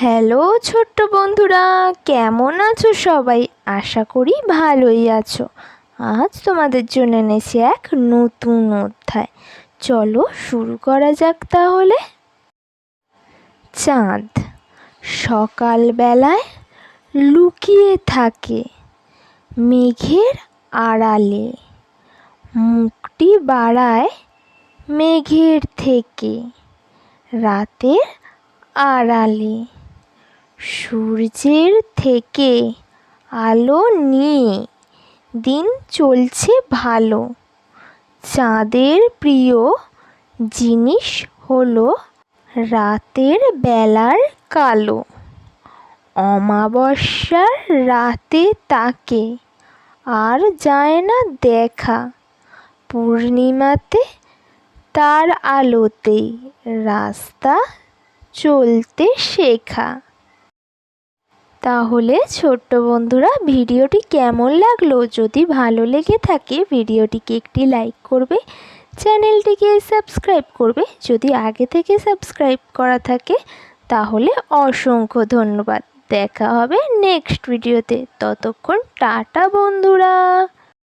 Hello ছোট্ট বন্ধুরা, কেমন আছো সবাই? আশা করি ভালোই আছো। আজ তোমাদের জন্য এনেছি এক নতুন অধ্যায়। চলো শুরু করা যাক তাহলে। চাঁদ সকালবেলায় লুকিয়ে থাকে মেঘের আড়ালে। মুখটি বাড়ায় মেঘের থেকে রাতের আড়ালে। সূর্যের থেকে আলো নিয়ে দিন চলছে ভালো। চাঁদের প্রিয় জিনিস হলো রাতের বেলার কালো। অমাবস্যার রাতে তাকে আর যায় না দেখা। পূর্ণিমাতে তার আলোতে রাস্তা চলতে শেখা। তাহলে ছোট্ট বন্ধুরা, ভিডিওটি কেমন লাগল? যদি ভালো লেগে থাকে, ভিডিওটিকে একটি লাইক করবে, চ্যানেলটিকে সাবস্ক্রাইব করবে। যদি আগে থেকে সাবস্ক্রাইব করা থাকে, তাহলে অসংখ্য ধন্যবাদ। দেখা হবে নেক্সট ভিডিওতে। ততক্ষণ টাটা বন্ধুরা।